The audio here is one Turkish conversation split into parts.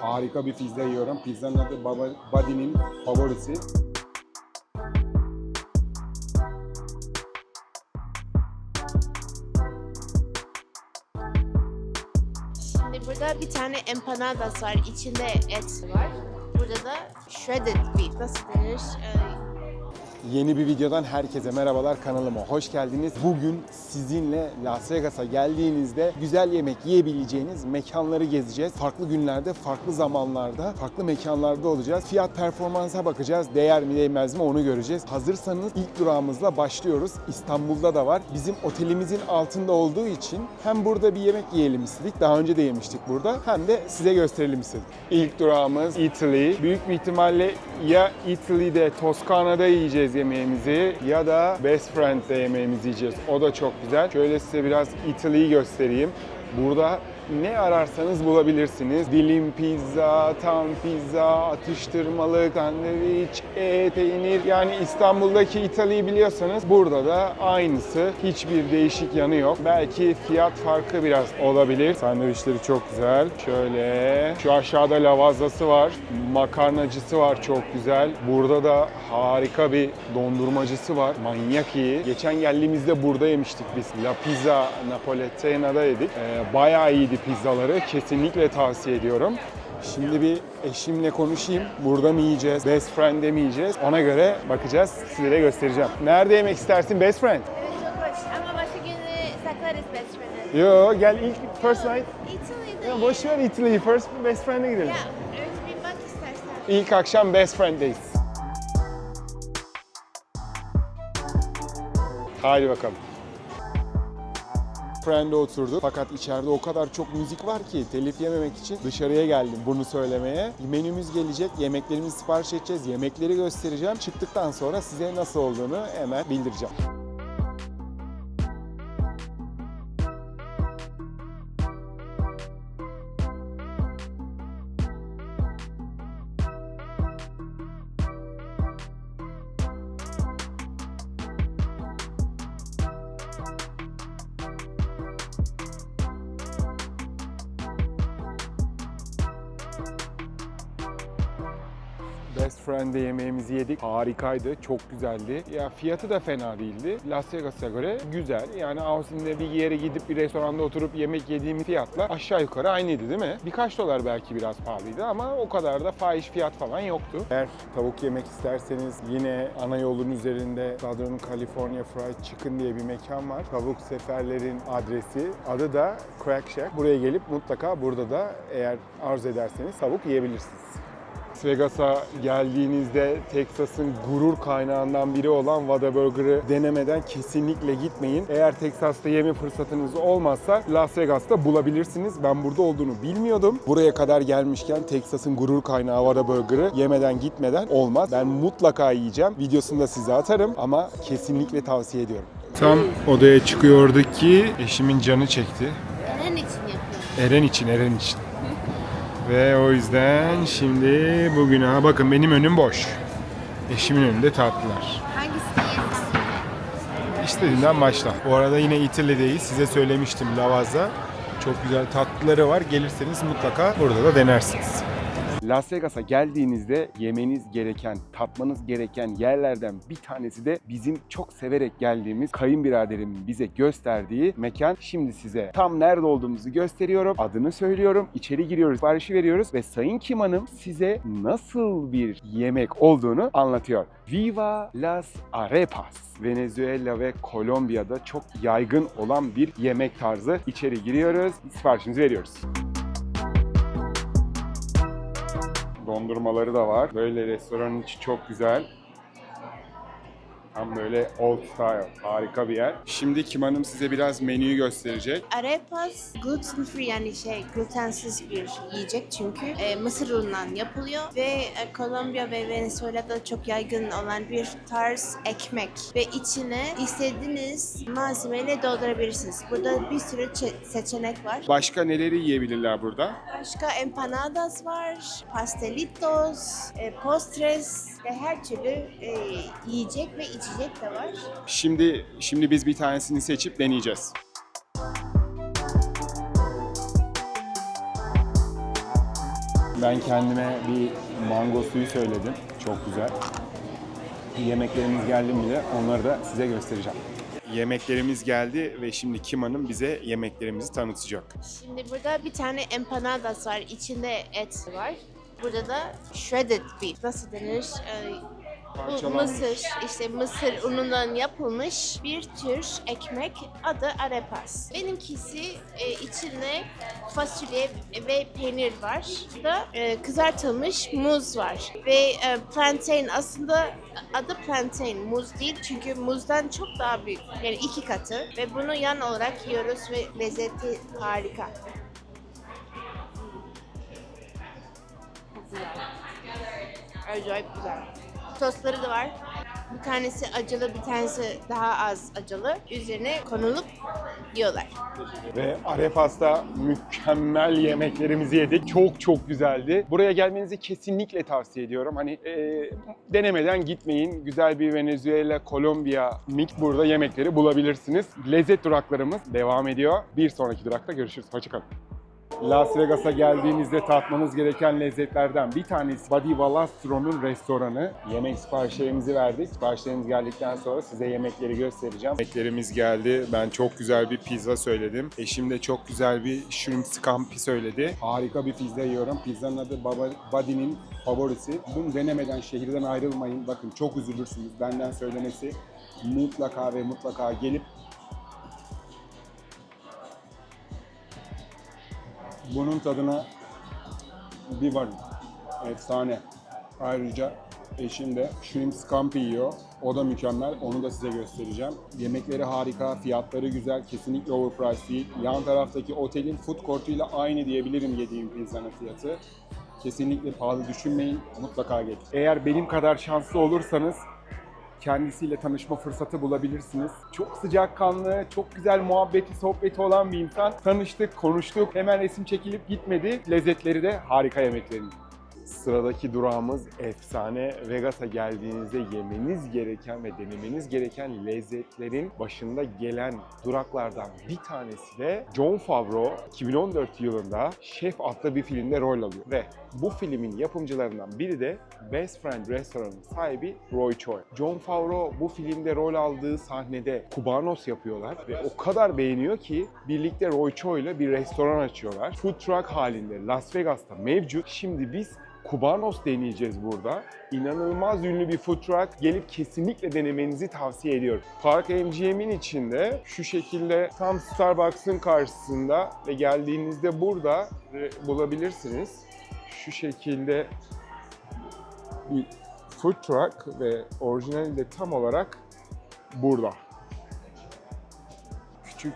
Harika bir pizza yiyorum. Pizzanın adı Baba, Buddy'nin favorisi. Şimdi burada bir tane empanadas var. İçinde et var. Burada da shredded beef. Nasıl denir? Ee, Yeni bir videodan herkese merhabalar kanalıma hoş geldiniz. Bugün sizinle Las Vegas'a geldiğinizde güzel yemek yiyebileceğiniz mekanları gezeceğiz. Farklı günlerde, farklı zamanlarda, farklı mekanlarda olacağız. Fiyat performansa bakacağız. Değer mi değmez mi onu göreceğiz. Hazırsanız ilk durağımızla başlıyoruz. İstanbul'da da var. Bizim otelimizin altında olduğu için hem burada bir yemek yiyelim istedik. Daha önce de yemiştik burada. Hem de size gösterelim istedik. İlk durağımız Italy. Büyük bir ihtimalle ya Italy'de, Toskana'da yiyeceğiz yemeğimizi ya da Best Friend'de yemeğimizi yiyeceğiz. O da çok güzel. Şöyle size biraz Italy'yi göstereyim. Burada ne ararsanız bulabilirsiniz. Dilim pizza, tam pizza, atıştırmalık, sandviç, et, peynir. Yani İstanbul'daki İtalya'yı biliyorsanız burada da aynısı. Hiçbir değişik yanı yok. Belki fiyat farkı biraz olabilir. Sandviçleri çok güzel. Şöyle şu aşağıda lavazası var. Makarnacısı var çok güzel. Burada da harika bir dondurmacısı var. Manyak iyi. Geçen geldiğimizde burada yemiştik biz. La Pizza Napoletana'da yedik. Ee, bayağı iyiydi pizzaları. Kesinlikle tavsiye ediyorum. Şimdi bir eşimle konuşayım. Burada mı yiyeceğiz? Best Friend'de mi yiyeceğiz? Ona göre bakacağız. Sizlere göstereceğim. Nerede yemek istersin Best Friend? evet çok hoş. Ama başka günü saklarız best friend'e. Yo gel ilk first night. Italy'de. Ya boş ver Italy'yi. First Best Friend'e gidelim. Ya önce bir bak istersen. İlk akşam Best Friend'deyiz. Haydi bakalım. Friend'e oturduk fakat içeride o kadar çok müzik var ki telif yememek için dışarıya geldim bunu söylemeye. Menümüz gelecek, yemeklerimizi sipariş edeceğiz, yemekleri göstereceğim. Çıktıktan sonra size nasıl olduğunu hemen bildireceğim. Best Friend'de yemeğimizi yedik. Harikaydı, çok güzeldi. Ya fiyatı da fena değildi. Las Vegas'a göre güzel. Yani Austin'de bir yere gidip bir restoranda oturup yemek yediğimiz fiyatla aşağı yukarı aynıydı değil mi? Birkaç dolar belki biraz pahalıydı ama o kadar da fahiş fiyat falan yoktu. Eğer tavuk yemek isterseniz yine ana yolun üzerinde Southern California Fried Chicken diye bir mekan var. Tavuk seferlerin adresi. Adı da Crack Shack. Buraya gelip mutlaka burada da eğer arzu ederseniz tavuk yiyebilirsiniz. Las Vegas'a geldiğinizde Texas'ın gurur kaynağından biri olan Whataburger'ı denemeden kesinlikle gitmeyin. Eğer Texas'ta yeme fırsatınız olmazsa Las Vegas'ta bulabilirsiniz. Ben burada olduğunu bilmiyordum. Buraya kadar gelmişken Texas'ın gurur kaynağı Whataburger'ı yemeden gitmeden olmaz. Ben mutlaka yiyeceğim. Videosunu da size atarım ama kesinlikle tavsiye ediyorum. Tam odaya çıkıyorduk ki eşimin canı çekti. Neden için yapıyorsun? Eren için, Eren için. Ve o yüzden şimdi bugüne bakın benim önüm boş. Eşimin önünde tatlılar. Hangisini? İstediğinden başla. Bu arada yine İtalya'dayız. Size söylemiştim Lavazza. Çok güzel tatlıları var. Gelirseniz mutlaka burada da denersiniz. Las Vegas'a geldiğinizde yemeniz gereken, tatmanız gereken yerlerden bir tanesi de bizim çok severek geldiğimiz kayınbiraderimin bize gösterdiği mekan. Şimdi size tam nerede olduğumuzu gösteriyorum. Adını söylüyorum. içeri giriyoruz, siparişi veriyoruz ve Sayın Kim Hanım size nasıl bir yemek olduğunu anlatıyor. Viva las arepas. Venezuela ve Kolombiya'da çok yaygın olan bir yemek tarzı. İçeri giriyoruz, siparişimizi veriyoruz. Dondurmaları da var. Böyle restoranın içi çok güzel. Tam böyle old style. Harika bir yer. Şimdi Kim Hanım size biraz menüyü gösterecek. Arepas gluten free yani şey glutensiz bir yiyecek çünkü e, mısır unundan yapılıyor ve e, Kolombiya ve Venezuela'da çok yaygın olan bir tarz ekmek ve içine istediğiniz malzemeyle doldurabilirsiniz. Burada bir sürü çe- seçenek var. Başka neleri yiyebilirler burada? Başka empanadas var, pastelitos, e, postres ve her türlü e, yiyecek ve içecek de var. Şimdi şimdi biz bir tanesini seçip deneyeceğiz. Ben kendime bir mango suyu söyledim. Çok güzel. Yemeklerimiz geldi mi de onları da size göstereceğim. Yemeklerimiz geldi ve şimdi Kim Hanım bize yemeklerimizi tanıtacak. Şimdi burada bir tane empanadas var. İçinde et var. Burada da shredded beef. Nasıl denir? Ee, bu mısır, işte mısır unundan yapılmış bir tür ekmek adı arepas. Benimkisi e, içinde fasulye ve peynir var. Burada e, kızartılmış muz var. Ve e, plantain aslında adı plantain, muz değil çünkü muzdan çok daha büyük. Yani iki katı. Ve bunu yan olarak yiyoruz ve lezzeti harika. Acayip güzel. Sosları da var. Bir tanesi acılı, bir tanesi daha az acılı. Üzerine konulup yiyorlar. Ve Arepas'ta mükemmel yemeklerimizi yedik. Çok çok güzeldi. Buraya gelmenizi kesinlikle tavsiye ediyorum. Hani e, denemeden gitmeyin. Güzel bir Venezuela, Kolombiya, mix burada yemekleri bulabilirsiniz. Lezzet duraklarımız devam ediyor. Bir sonraki durakta görüşürüz. Hoşçakalın. Las Vegas'a geldiğinizde tatmanız gereken lezzetlerden bir tanesi Badi Valastro'nun restoranı. Yemek siparişlerimizi verdik. Siparişlerimiz geldikten sonra size yemekleri göstereceğim. Yemeklerimiz geldi. Ben çok güzel bir pizza söyledim. Eşim de çok güzel bir shrimp scampi söyledi. Harika bir pizza yiyorum. Pizzanın adı Badi'nin favorisi. Bunu denemeden şehirden ayrılmayın. Bakın çok üzülürsünüz. Benden söylemesi mutlaka ve mutlaka gelip Bunun tadına bir varın. Efsane. Ayrıca eşim de shrimp scampi yiyor. O da mükemmel. Onu da size göstereceğim. Yemekleri harika, fiyatları güzel. Kesinlikle overpriced değil. Yan taraftaki otelin food court'uyla aynı diyebilirim yediğim pizzanın fiyatı. Kesinlikle pahalı düşünmeyin. Mutlaka gelin. Eğer benim kadar şanslı olursanız kendisiyle tanışma fırsatı bulabilirsiniz. Çok sıcakkanlı, çok güzel muhabbeti, sohbeti olan bir insan. Tanıştık, konuştuk. Hemen resim çekilip gitmedi. Lezzetleri de harika yemeklerin. Sıradaki durağımız efsane. Vegas'a geldiğinizde yemeniz gereken ve denemeniz gereken lezzetlerin başında gelen duraklardan bir tanesi de John Favreau 2014 yılında Chef adlı bir filmde rol alıyor. Ve bu filmin yapımcılarından biri de Best Friend restoranın sahibi Roy Choi. John Favreau bu filmde rol aldığı sahnede Kubanos yapıyorlar ve o kadar beğeniyor ki birlikte Roy Choi ile bir restoran açıyorlar. Food truck halinde Las Vegas'ta mevcut. Şimdi biz Kubanos deneyeceğiz burada. İnanılmaz ünlü bir food truck. Gelip kesinlikle denemenizi tavsiye ediyorum. Park MGM'in içinde şu şekilde tam Starbucks'ın karşısında ve geldiğinizde burada bulabilirsiniz. Şu şekilde bir food truck ve orijinali de tam olarak burada. Küçük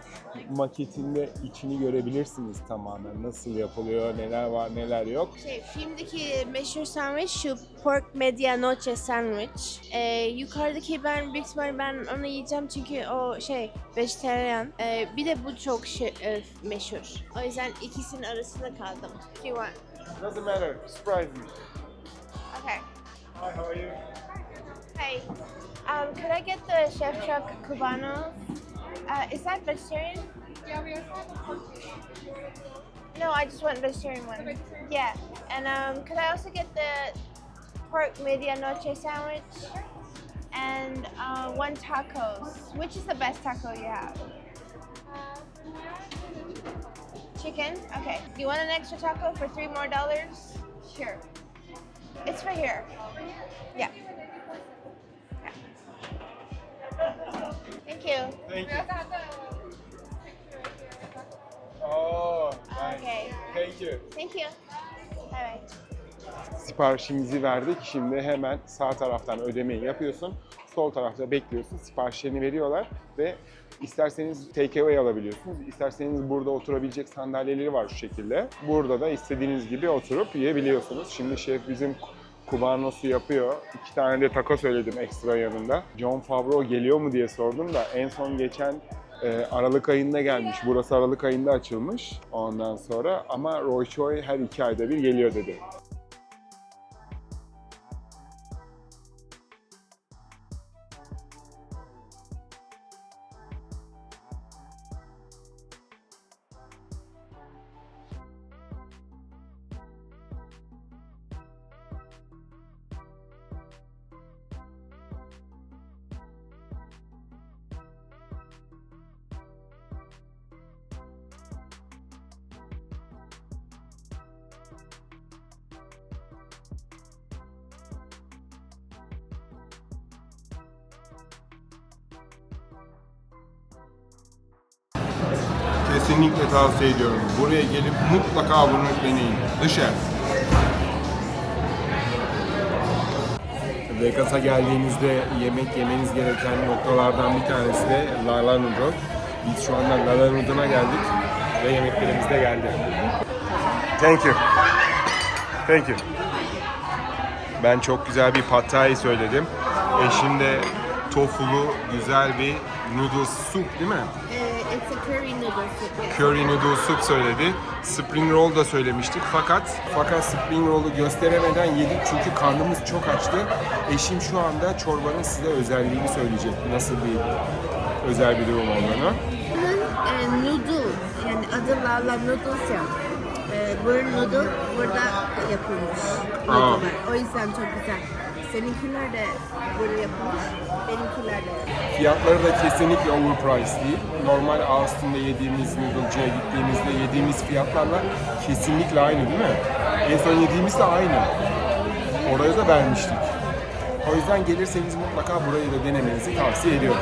maketinde içini görebilirsiniz tamamen. Nasıl yapılıyor, neler var, neler yok. Şey, filmdeki meşhur sandviç şu pork medianoche sandwich. Ee, yukarıdaki ben büyük ihtimalle ben onu yiyeceğim çünkü o şey vejetaryen. Ee, bir de bu çok şey, meşhur. O yüzden ikisinin arasında kaldım. You want? Doesn't matter, surprise me. Okay. Hi, how are you? Hi. um, could I get the chef truck cubano? Uh, is that vegetarian? Yeah, we also have a pork No, I just want vegetarian one. vegetarian? Yeah, and um, could I also get the pork medianoche sandwich and uh, one tacos? Which is the best taco you have? Chicken. Okay. You want an extra taco for three more dollars? Sure. It's for here. Yeah. Yeah. Thank you. Thank right here. Oh, Okay. Thank you. Thank you. Bye bye. Siparişimizi verdik. Şimdi hemen sağ taraftan ödemeyi yapıyorsun. Sol tarafta bekliyorsun. Siparişlerini veriyorlar ve isterseniz take alabiliyorsunuz. İsterseniz burada oturabilecek sandalyeleri var şu şekilde. Burada da istediğiniz gibi oturup yiyebiliyorsunuz. Şimdi şef bizim Kubanos'u yapıyor. İki tane de taco söyledim ekstra yanında. John Favreau geliyor mu diye sordum da en son geçen e, Aralık ayında gelmiş. Burası Aralık ayında açılmış ondan sonra ama Roy Choi her iki ayda bir geliyor dedi. Kesinlikle tavsiye ediyorum. Buraya gelip mutlaka bunu deneyin. Chef. Vegas'a geldiğinizde yemek yemeniz gereken noktalardan bir tanesi de La La Noodle. Biz şu anda La La Noodle'a geldik ve yemeklerimiz de geldi. Thank you. Thank you. Ben çok güzel bir pad thai söyledim. Eşim de tofulu güzel bir noodle soup değil mi? A curry noodle soup. Curry noodle soup söyledi. Spring roll da söylemiştik fakat fakat spring roll'u gösteremeden yedik çünkü karnımız çok açtı. Eşim şu anda çorbanın size özelliğini söyleyecek. Nasıl bir özel bir durum olduğunu. Bunun e, noodle yani adı Lala Noodles ya. E, bu noodle burada yapılmış. Aa. O yüzden çok güzel. Seninkiler de burada yapılmış. Benimkiler de. Fiyatları da kesinlikle overpriced değil. Normal Austin'de yediğimiz noodle'cıya gittiğimizde yediğimiz fiyatlarla kesinlikle aynı değil mi? En son yediğimiz de aynı. Oraya da vermiştik. O yüzden gelirseniz mutlaka burayı da denemenizi tavsiye ediyorum.